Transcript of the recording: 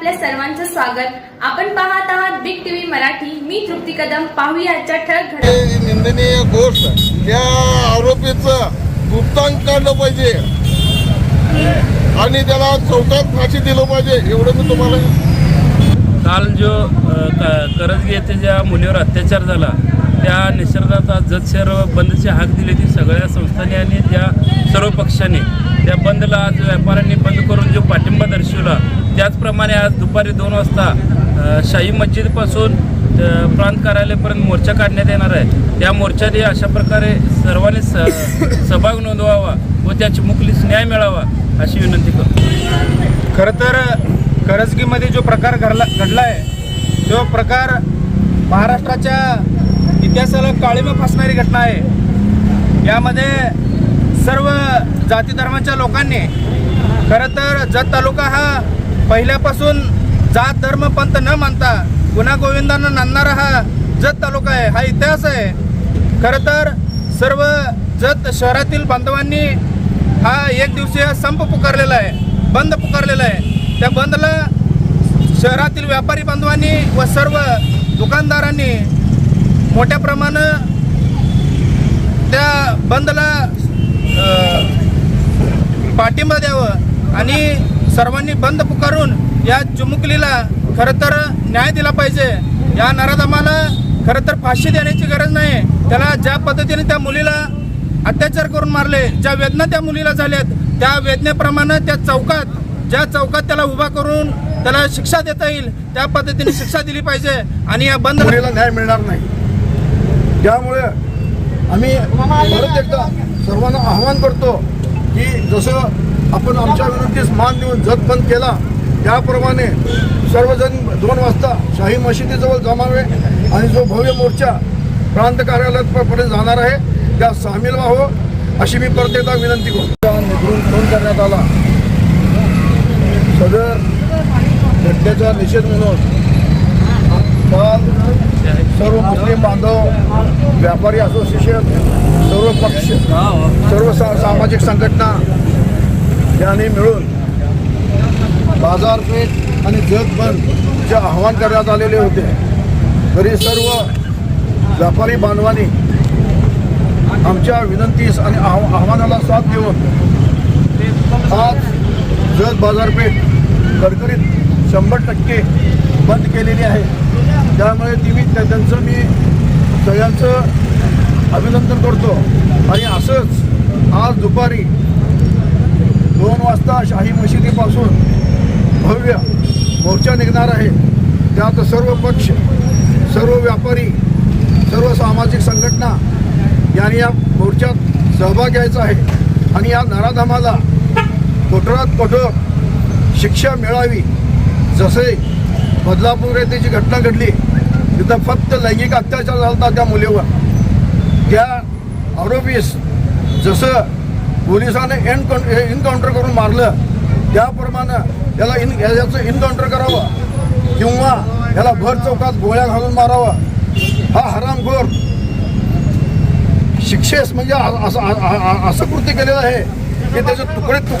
आपल्या सर्वांचं स्वागत. आपण पाहत आहात बिग टीव्ही मराठी. मी तृप्ती कदम. पाहूया आजच्या ठळक घडामोडी निंदनीय गोष्ट. त्या आरोपीचं गुप्तांक काढलं पाहिजे आणि त्याला चौकात फाशी दिलं पाहिजे एवढं मी तुम्हाला काल जो करजगी येथे ज्या मुलीवर अत्याचार झाला त्या निसर्गात आज जत शहर बंदची हाक दिली होती सगळ्या संस्थांनी आणि त्या सर्व पक्षांनी. त्या बंदला आज व्यापाऱ्यांनी बंद करून जो पाठिंबा दर्शवला त्याचप्रमाणे आज दुपारी दोन वाजता शाही मस्जिदपासून प्रांत कार्यालयापर्यंत मोर्चा काढण्यात येणार आहे. त्या मोर्चाने अशा प्रकारे सर्वांनी स सहभाग नोंदवावा व त्या चिमुकलीस न्याय मिळावा अशी विनंती करतो. खरं तर करजगीमध्ये जो प्रकार घडला घडला आहे तो प्रकार महाराष्ट्राच्या इतिहासाला काळीमा फासणारी घटना आहे. यामध्ये सर्व जाती धर्माच्या लोकांनी खरं तर जत तालुका हा पहिल्यापासून जात धर्म पंथ न मानता गुन्हा गोविंदानं नांदणारा हा जत तालुका आहे हा इतिहास आहे. खरं तर सर्व जत शहरातील बांधवांनी हा एक दिवसीय संप पुकारलेला आहे बंद पुकारलेला आहे. त्या बंदला शहरातील व्यापारी बांधवांनी व सर्व दुकानदारांनी मोठ्या प्रमाणात त्या बंदला पाठिंबा द्यावं आणि सर्वांनी बंद पुकारून या चिमुकलीला खरं तर न्याय दिला पाहिजे. या नराधमाला खरं तर फाशी देण्याची गरज नाही. त्याला ज्या पद्धतीने त्या मुलीला अत्याचार करून मारले ज्या वेदना त्या मुलीला झाल्यात त्या वेदनेप्रमाणे त्या चौकात ज्या चौकात त्याला उभा करून त्याला शिक्षा देता येईल त्या पद्धतीने शिक्षा दिली पाहिजे आणि या बंद मुलीला न्याय मिळणार नाही. त्यामुळे आम्ही परत एकदा सर्वांना आव्हान करतो की जसं आपण आमच्या विरुद्धीस मान देऊन जतबंद केला. त्याप्रमाणे सर्वजण दोन वाजता शाही मशिदीजवळ जमावे आणि जो भव्य मोर्चा प्रांत कार्यालयापर्यंत जाणार आहे त्या सामील व्हावं अशी मी परत एकदा विनंती करतो. निधून फोन करण्यात आला. सदर घटनेचा निषेध म्हणून काल सर्व मुस्लिम बांधव व्यापारी असोसिएशन सर्व पक्ष सर्व सामाजिक संघटना याने मिळून बाजारपेठ आणि जग बंदचे आव्हान करण्यात आलेले होते तरी सर्व व्यापारी बांधवांनी आमच्या विनंतीस आणि आव आव्हानाला साथ देऊन आज जग बाजारपेठ कडकडीत शंभर टक्के बंद केलेली आहे. त्यामुळे ती मी त्यांचं मी सगळ्यांचं अभिनंदन करतो. आणि असंच आज दुपारी दोन वाजता शाही मशिदीपासून भव्य मोर्चा निघणार आहे. त्यात सर्व पक्ष सर्व व्यापारी सर्व सामाजिक संघटना यांनी या मोर्चात सहभाग घ्यायचा आहे आणि या नराधमाला कठोरात कठोर शिक्षा मिळावी जसे बदलापूर येथे जी घटना घडली तिथं फक्त लैंगिक अत्याचार झाला होता त्या मुलीवर. त्या आरोपीस जसं पोलिसाने एनकाउं इनकाउंटर करून मारलं. त्याप्रमाणे त्याला इन याचं इनकाउंटर करावं. किंवा याला भर चौकात गोळ्या घालून मारावा. हा हरामखोर. शिक्षेस म्हणजे असं असं कृत्य केलेलं आहे की त्याचे तुकडे तुक